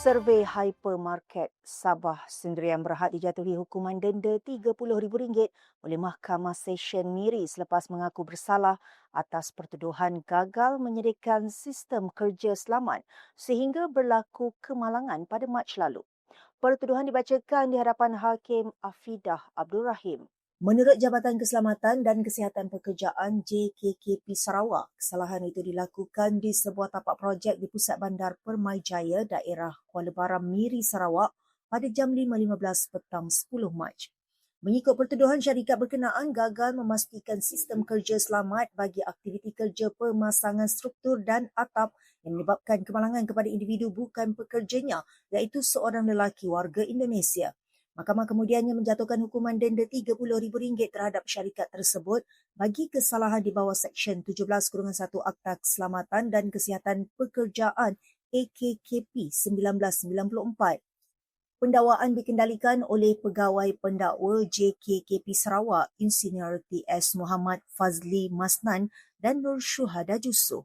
Survey hypermarket Sabah Sendirian Berhad dijatuhi hukuman denda RM30,000 oleh Mahkamah Session Miri selepas mengaku bersalah atas pertuduhan gagal menyediakan sistem kerja selamat sehingga berlaku kemalangan pada Mac lalu. Pertuduhan dibacakan di hadapan Hakim Afidah Abdul Rahim. Menurut Jabatan Keselamatan dan Kesihatan Pekerjaan JKKP Sarawak, kesalahan itu dilakukan di sebuah tapak projek di Pusat Bandar Permai Jaya, daerah Kuala Baram, Miri, Sarawak pada jam 5.15 petang 10 Mac. Mengikut pertuduhan, syarikat berkenaan gagal memastikan sistem kerja selamat bagi aktiviti kerja pemasangan struktur dan atap yang menyebabkan kemalangan kepada individu bukan pekerjanya iaitu seorang lelaki warga Indonesia. Mahkamah kemudiannya menjatuhkan hukuman denda RM30,000 terhadap syarikat tersebut bagi kesalahan di bawah Seksyen 17-1 Akta Keselamatan dan Kesihatan Pekerjaan AKKP 1994. Pendakwaan dikendalikan oleh Pegawai Pendakwa JKKP Sarawak, Insinyur T.S. Muhammad Fazli Masnan dan Nur Syuhada Jusuh.